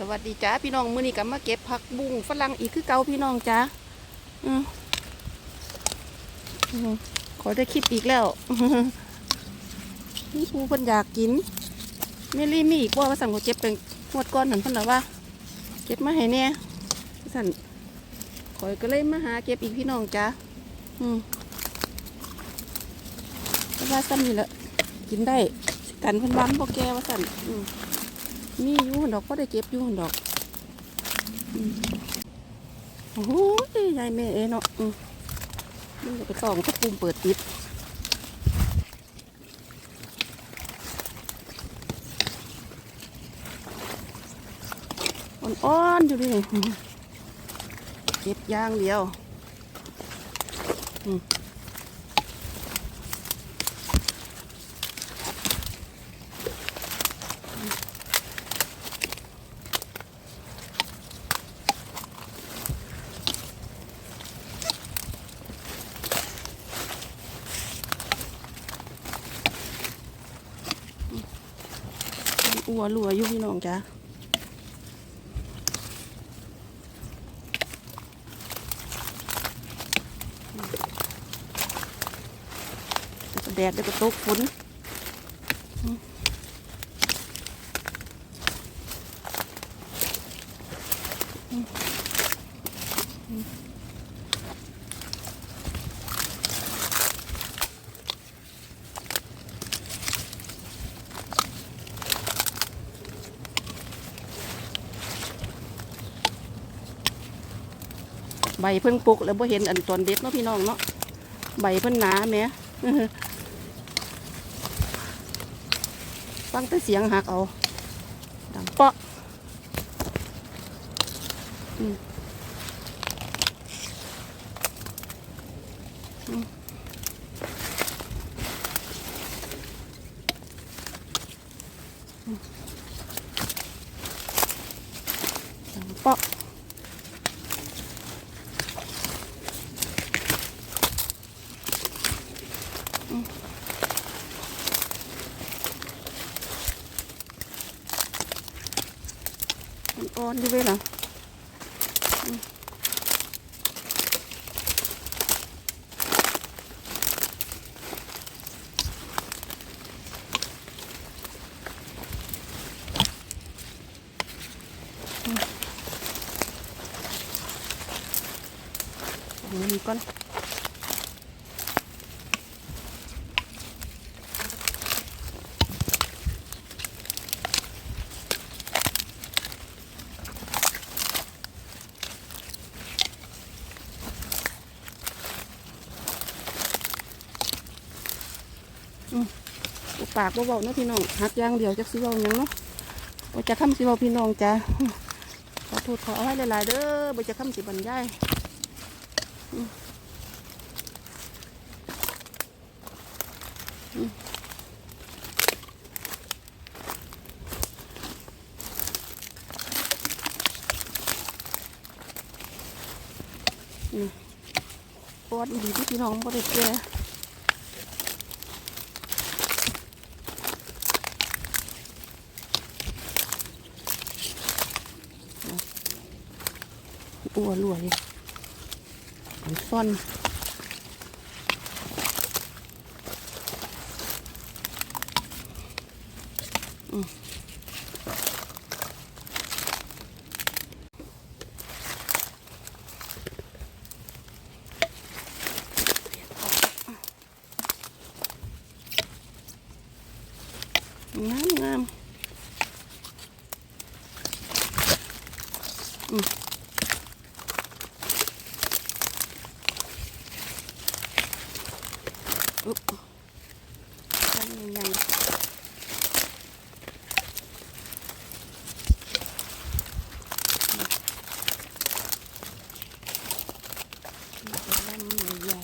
สวัสดีจ้าพี่น้องมื้อนี้ก็มาเก็บผักบุ้งฝรั่งอีกคือเก่าพี่น้องจ้าอือขอได้คลิปอีกแล้วนี่ปูเพิ่นอยากกินเมลี่มีอีกว่าว่าสั่งเขาเจ็บเป็นงวดก้อนนั่นเพิ่นหรอว่า เก็บมาให้แน่สั่นขอยก็เลยมาหาเก็บอีกพี่น้องจ้าอืมว่าซ้ำนี่แหละกินได้กันเพิ่นวันบ่แกว่าสั่นอืม นี่อยู่หันดอกก็ได้เก็บอยู่หันดอกโอ้โหยายแม่เอเนาะอืมนี่ก็ไปตองก็ปุ่มเปิดติดอ่อนๆอยู่ดิเก็บย่างเดียวอืมอัว รัวอยู่พี่น้องจ้าแดดเดี๋ยวก็ตกฝน บเพิ่นปลุกแล้วบ่เห็นอันตอนเด็ดเนาะพี่น้องเนาะใบเพิ่นหนาแหม่ฟังแต่เสียงหักเอาดังเปาะอืมอืมอืมดังเปาะอืม มัน อ่อนอยู่เว้ยล่ะอืมอืมเอาอันนี้ก่อน ปากเบาๆนะพี่น้องหักย่างเดียวจักสิเบาหยังเนาะบ่จะคำสิเบาพี่น้องจ้าขอโทษขออภัยหลายๆเด้อบ่จะคำสิบรรยายอืมอืมอืมปอดดีที่พี่น้องบ่ได้แก่ ปัวรวยซ่อนอืมงามงามอืม อุ๊บตั้งยังไงลำใหญ่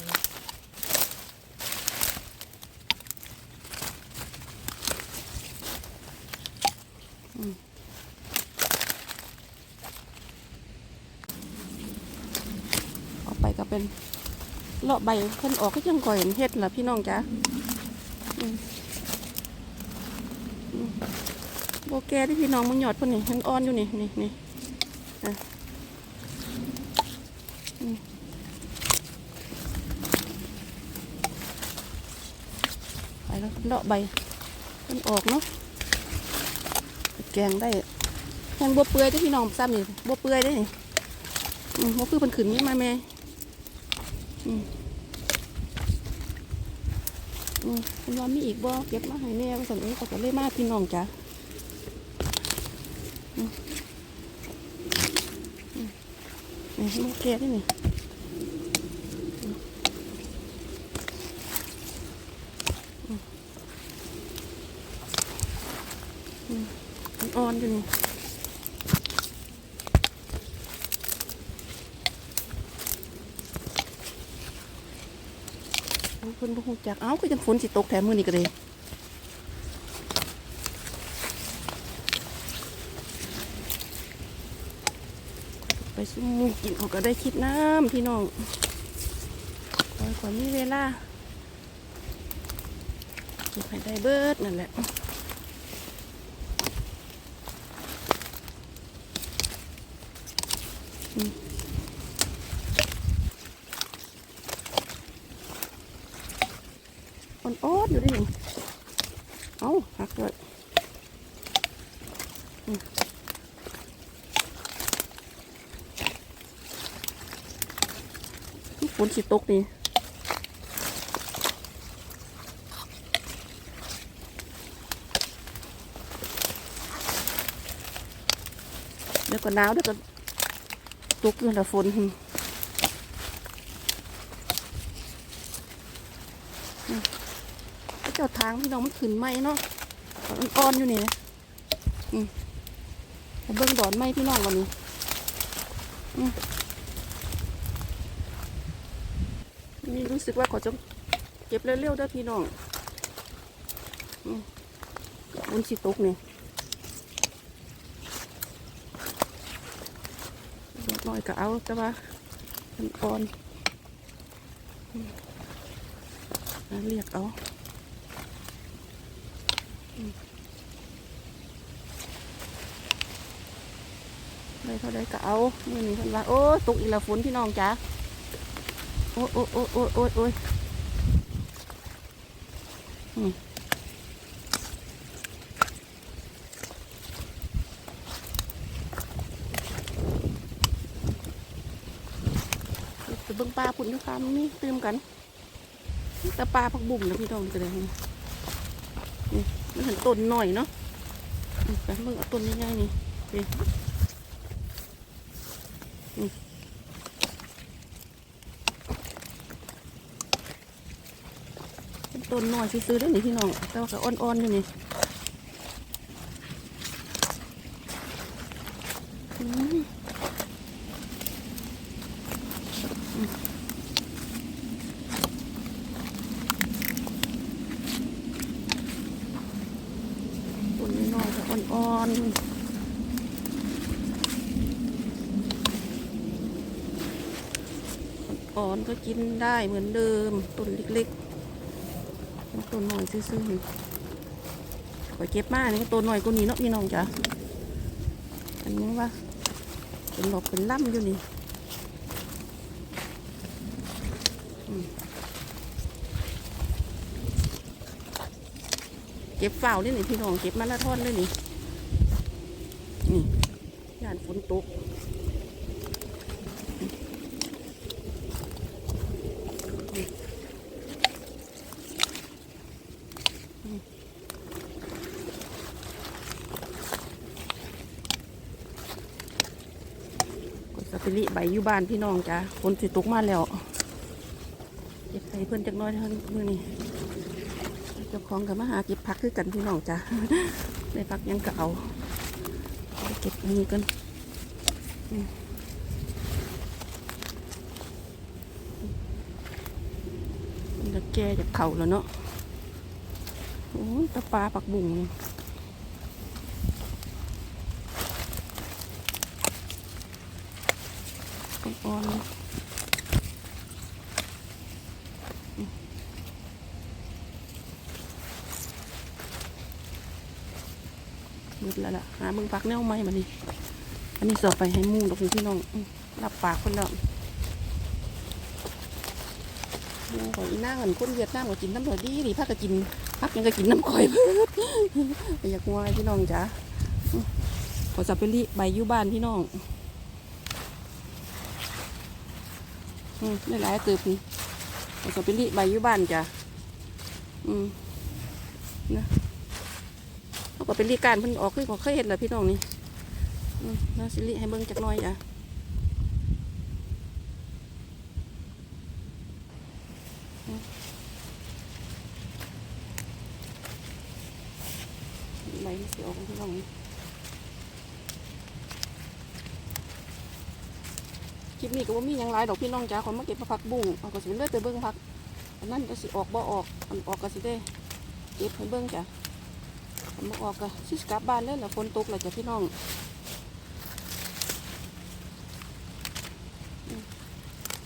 อืมออกไปก็เป็น เลาะ ใบเพิ่นออกก็ยังก่อยเฮ็ดล่ะพี่น้องจ้ะอืมอืมบแกที่พี่น้องมึงหยอดพ่นนี่มันอ่อนอยู่นี่นี่นี่ไปแล้วเลาะใบมันออกเนาะแกงได้แห้งบัวเปื่อยที่พี่น้องซ้ำนี่บัวเปื่อยได้นี่อืมบัวคือมันขึ้นนี่มาแม่อืมอืม คุณว่ามีอีกบ่เก็บมาให้แม่ว่าสันเอ้ยก็จะเล่มาพี่น้องจ้ะนี่มันแก่ด้วยนี่อ่อนอยู่นี่โอ้ยเพิ่นบ่ฮู้จักเอ้าก็จังฝนสิตกแถมมื้อนี้ก็เลยไปซุ่มกินเขาก็ได้คิดน้ำพี่น้องคอยกว่ามีเวลาเก็บให้ได้เบิดนั่นแหละอืม อ่อนๆอยู่ดิเอาหักเลยอืมฝนสิตกนี่เดี๋ยวก็หนาวเดี๋ยวก็ตกอยู่แล้วฝนหึอืม จ้าทางพี่น้องมันขึ้นไหมเนาะมันอ่อนอยู่นี่นะอืมเบิ่งดอนไหมพี่น้องวันนี้อืมนี่รู้สึกว่าเขาจะเก็บเร็วๆด้อพี่น้องอืมฝนสิตกนี่เล็กน้อยก็เอาแต่ว่ามันอ่อนเรียกเอา ได้เท่าใดก็เอาเมื่อนี้เพิ่นว่าโอ้ตกอีล้วฝนพี่น้องจ้าโอ้ยโอ้ยโอ้ยโอ้ยโอ้ยโอ้ยจะเบิ่งปลาพุ่นอยู่ค่ะมันมีตื่มกันแต่ปลาผักบุ่มนะพี่น้องจะได้นี่นี่มันเห็นต้นหน่อยเนาะอืมไปเบิ่งเอาต้นง่ายๆนี่นี่นี่เป็น ต้นน่อยซื้อได้อนี่พี่น้องแต่ว่าก็อ่อนๆอยู่นี่ต้นน้อยๆก็อ่อนๆอ่อนๆก็กินได้เหมือนเดิมต้นเล็กๆ ต้นน้อยซื่อๆขอยเก็บมานี่ก็ต้นน้อยกว่านี้เนาะพี่น้องจ้ะอันนี้ว่าเป็นหลอกเป็นล่ำอยู่นี่เก็บเฝ้านี่นี่พี่น้องเก็บมาละท่อนเลยนี่นี่ยานฝนตก กดสปิริใบ อยู่บ้านพี่น้องจ้ะฝนสิตกมาแล้วเก็บใส่เพื่อนจักน้อยเท่านี้นี่เจ้าของกับมาหาเก็บผักคือกันพี่น้องจ้ะได้ผักยังก็เอาเก็บอันนี้กันนจะแก่จากเข่าแล้วเนาะโอ้ตะปลาปักบุ่งนี่ อ่อนๆมืด เบิ่งพักแนวใหม่มานี่อันนี้สอบไปให้มู่ดอกพี่น้องรับปากคนแล้วหมู่ของอีนางอันคนเวียดนามก็กินน้ำเดือดีดีพักก็กินพักยังก็กินน้ำข่อยเพิ่นไปอยากงัวพี่น้องจ้ะอืมขอสับไปรีใบยูบ้านพี่น้องอืมได้หลายตืบนี่ขอสับไปรีใบยูบ้านจ้ะอืมนะ ก็เป็นรีการเพิ่นออกคือของเคยเห็นแหละพี่น้องนี่อืมแล้วสิริให้เบิ่งจักหน่อยจ้ะใบมันสิออกพี่น้องนี่คลิปนี้ก็ว่ามียังหลายดอกพี่น้องจ้าขอมาเก็บผักบุ้งเอาก็สิเลื่อยไปเบิ่งผักอันนั้นก็สิออกบ่ออกอันออกก็สิได้เก็บให้เบิ่งจ้ะ อันบ่ออกก็สิกลับบ้านเลยล่ะฝนตกแล้วจ้ะพี่น้อง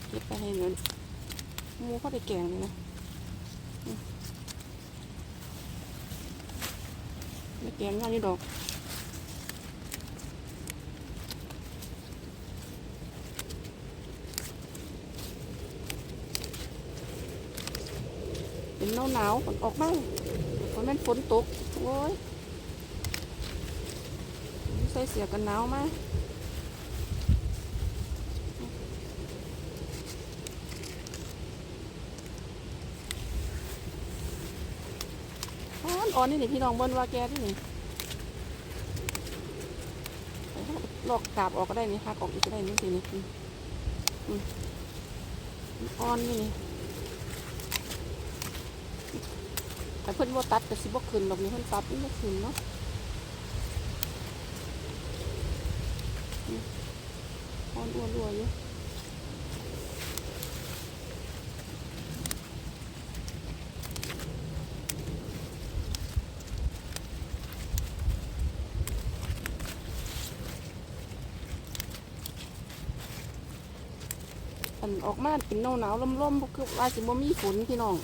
เก็บไปให้เงินมูเขาได้แกงเลยนะอืมได้แกงเงานี่ดอกเป็นหนาวหนาวๆฝนออกมาฝนแม่นฝนตก โอ้ยใส่เสียกันหนาวมาอ่อนอ่อนนี่นี่พี่น้องเบิ้นว่าแกที่นี่ลอกกาบออกก็ได้นี่หักออกอีกก็ได้นี่สินี่อืมอืมอ่อนนี่นี่ แต่เพิ่นว่าตัดแต่สิบ่ขึ้นดอกนี้เพิ่นตัดมันบ่ขึ้นเนาะอ่อนอ้วนรวอยู่อันออกมาเป็นหนาวหนาวๆลมๆบ่คือว่าสิบ่มีฝนพี่น้อง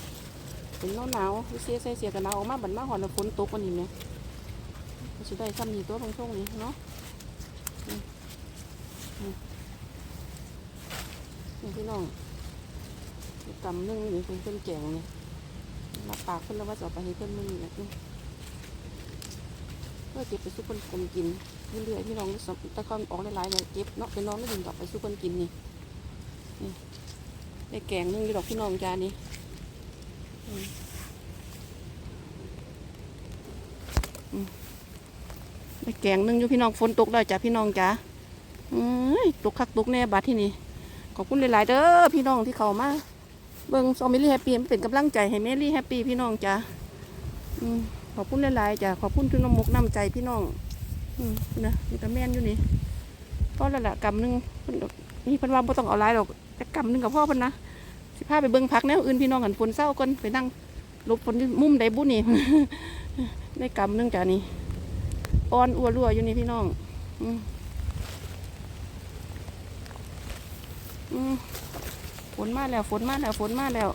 เป็นหนาวหนาวๆเสียใส่เสียกันหนาวออกมาบันมาหอนฝนตกวันนี้ไหมก็สิได้ซ้ำนี่ตัวบางช่วงนี้เนาะนี่พี่น้องกำนึงนี่เพิ่นเพิ่นแกงเนี่ยมาปากเพิ่นแล้วว่าจะเอาไปให้เพิ่นมึงนี่แหละเพื่อเก็บไปสู้คนคนกินเรื่อยๆพี่น้องตะคอนออกหลายๆเลยเก็บเนาะเป็นน้องไม่ดึงกลับไปสู้คนกินนี่นี่ได้แกงหนึ่งดอกพี่น้องจานนี้ ไปแกงนึ่งอยู่พี่น้องฝนตกแล้จ้ะพี่น้องจ้ะตกคักตกแน่บัดที่นี่ขอบคุณหลายๆเด้อพี่น้องที่เข้ามาเบิ่งซอมเมลี่แฮปปี้เป็นกำลังใจให้เมลี่แฮปปี้พี่น้องจ้ะขอบคุณหลายๆจ้ะขอบคุณทุนน้ำมุกน้ำใจพี่น้องนะมีแต่แม่นอยู่นี่ก็ล้วล่ะกำนึงเพิ่นนี่พิ่นว่าบ่ต้องเอาลายดอกแต่กำนึงกับพ่อพิ่นนะ สิพาไปเบิ่งพักแนวอื่นพี่น้องกันฝนเศร้าก่อนไปนั่งลบฝนอยู่มุมใดบุนี่ได้กำหนึงจ้ะนี่อ่อนอัวรั่วอยู่นี่พี่น้องอืมอืมฝนมาแล้วฝนมาแล้วฝนมาแล้ว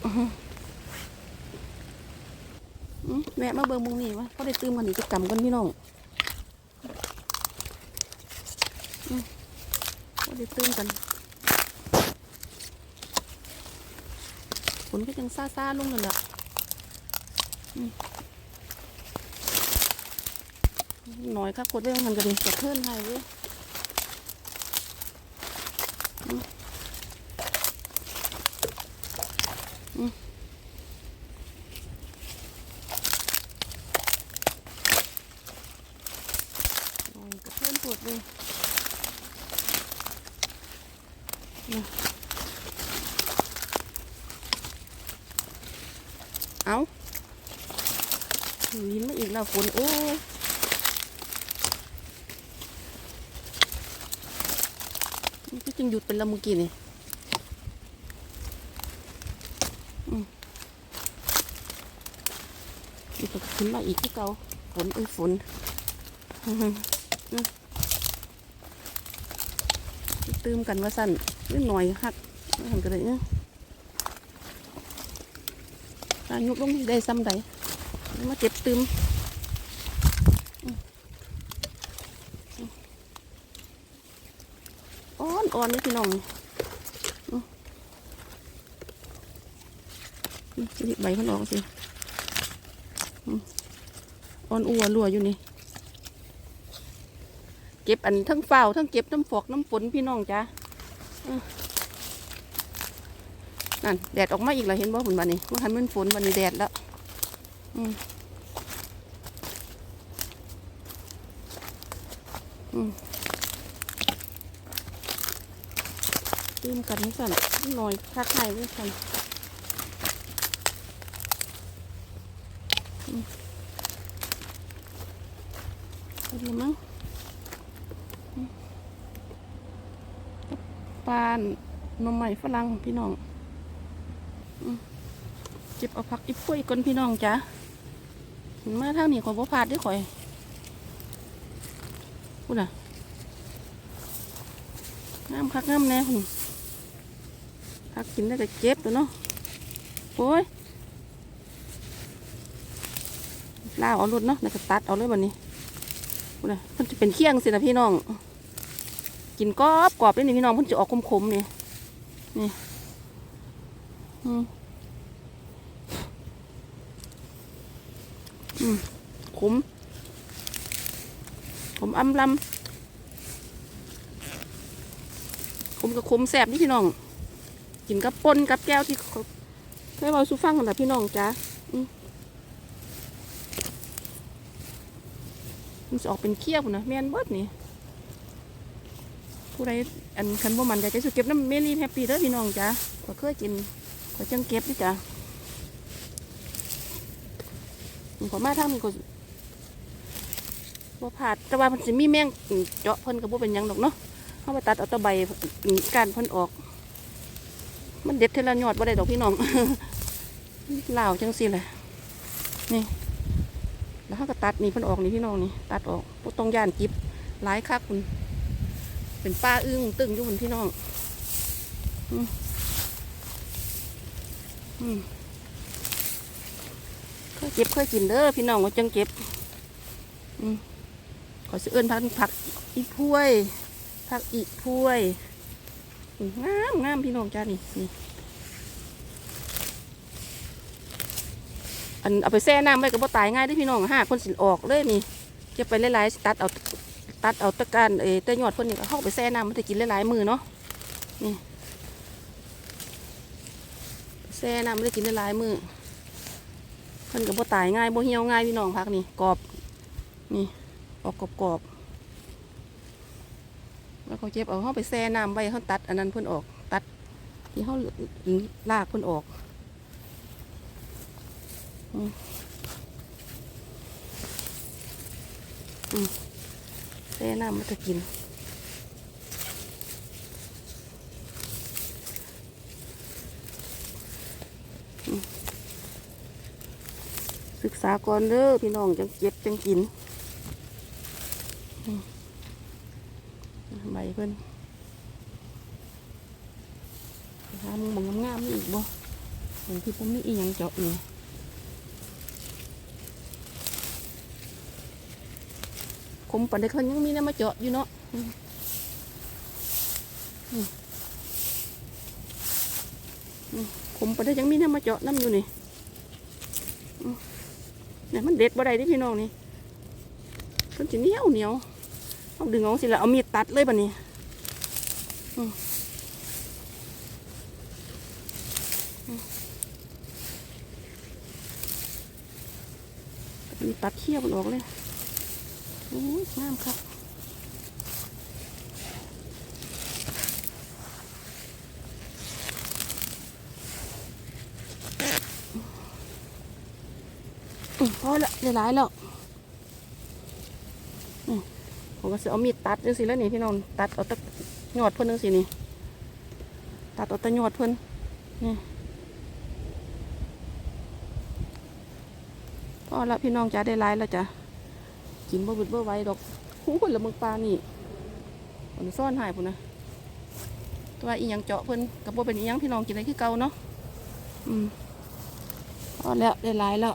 แม่มาเบิ่งมุงนี่วะเขาได้ตื่มกันนี่จะกำกันพี่น้องเขาได้ตื่มกัน นก็ยังซาซาลงนั่นแหละน้อยค่ะกดเรื่องมันก็ดีจะเพื่อนไทยเว้ยอืมอืมหน่อยก็เพิ่นปวดเลยนะ เอาวินมาอีกแล้วฝนโอ้ยมันก็จึงหยุดเป็นละเมุกี้นี่อีกขึ้นมาอีกที่เกาฝนเอ้ยฝนอื้มกันว่าสั่นนิดหน่อยหักไม่เห็นกันเลยเนี่ย หยุดลงได้ซ้ำใดมาเจ็บตึมอ่อนอ่อนี่พี่น้องนี่ใบมันออกสิอ่อนอัวรัวอยู่นี่ เก็บอันทั้งเฝ้าทั้งเก็บน้ำฝอกน้ำฝนพี่น้องจ้า นั่นแดดออกมาอีกแล้วเห็นบ่ฝนวันนี้ว่าหันมันฝนวันนี้แดดแล้วอืมอืมตื่มกันให้สั่นหน่อยทักทายไว้สั่นอืมเอาดีมั้งปานหนมใหม่ฝรั่งพี่น้อง เก็บเอาผักอีพุ่ยก่อนพี่น้องจ้ะเห็นมาทางนี้ข่อยบ่พลาดด้วยข่อยพูดน่ะงามคักงามแน่หุ่นผักกินได้ก็เก็บตัวเนาะโอ้ยลาเอารถเนาะแล้วก็ตัดเอาเลยบัดนี้พูดน่ะมันจะเป็นเคียงสินะพี่น้อง กินกรอบกรอบเลยนี่พี่น้องเพิ่นจะออกขมๆนี่นี่อืมอืม ขมขมอำลำขมกับขมแสบนี่พี่น้อง กินกับปนกับแก้วที่เคยเอาสูฟังกันนะพี่น้องจ้ามันจะออกเป็นเคี้ยวนะแม่นเบิดนี่ผู้ใดอันคันบ่มันใจจะสุเก็บน้ำเมลี่แฮปปี้เด้อพี่น้องจ้ะก็เคยกินก็จังเก็บนี่จ้ะผม ขอมาทางนี้ก็บ่ผาดแต่ว่ามันสิมีแมงเจาะเพิ่นก็บ่เป็นยังดอกเนาะเฮาไปตัดเอาตะใบกานเพิ่นออก มันเด็ดเทละยอดบ่ได้ดอกพี่น้องเหล่าจังซี่แหละนี่ แล้วเฮาก็ตัดนี่เพิ่นออกนี่พี่น้องนี่ ตัดออกบ่ต้องย่านจิบหลายคักคุณเป็นป้าอึ้งตึงอยู่บนพี่น้อง อืมอืม เคยเก็บเคยกินเด้อพี่น้องว่าจังเก็บขอซื้อเอิ้นพักผักอีพ้วยผักอีพ้วยงามงามพี่น้องจ้านี่นี่อันเอาไปแช่น้ำไว้ก็บ่ตายง่ายด้พี่น้องห้าคนสิออกเลยนี่เก็บไปหลายๆสิตัดเอาตัดเอาตะการเอตะยอดเพิ่นนี่ก็เข้าไปแช่น้ำมันจะกินหลายๆมือเนาะนี่แช่น้ำมันจะกินหลายๆมือ พิ่นก็บ่ตายง่ายบ่เหี่ยวง่ายพี่น้องพักนี่กรอบ นี่ออกกรอบๆแล้วก็เก็บเอาเข้าไปแช่น้ำไว้เขาตัด อันนั้นเพิ่นออก ตัด ที่เขาลากเพิ่นออกอืมแช่น้ำมันจะกิน ศึกษาก่อนเด้อพี่น้องจังเก็บจังกินใบเพิ่นหามึงมองงามๆอีกบ่บางที่ผมมีอีหยังเจาะนี่คมปันได้คนยังมีน้ำมาเจาะอยู่เนาะอืมอืมอืมคมปันได้ยังมีน้ำมาเจาะน้ำอยู่นี่ เนี่ยมันเด็ดบ่ได้ที่พี่น้องนี่มันจะเหนียวเหนียวเอาดึงเอกสิละเอามีดตัดเลยบ่นี้มอืมมีตัดเขี้ยวมันออกเลยโอ้ยงามครับ พอละได้หลายแล้วผมก็จะเอามีดตัดจังสิแล้วนี่พี่น้องตัดเอาตะยอดเพิ่นจังสินี่ตัดเอาตะยอดเพิ่นนี่พอละพี่น้องจ้าได้หลายแล้วจ้ะกินบ่บึดบ่ไหวดอกหูคนละมึงปลานี่ผมซ่อนหายพุ่นนะตัวอีหยังเจาะเพิ่นกับบ่เป็นอีหยังพี่น้องกินได้คือเก่าเนาะอืมพอแล้วได้หลายแล้ว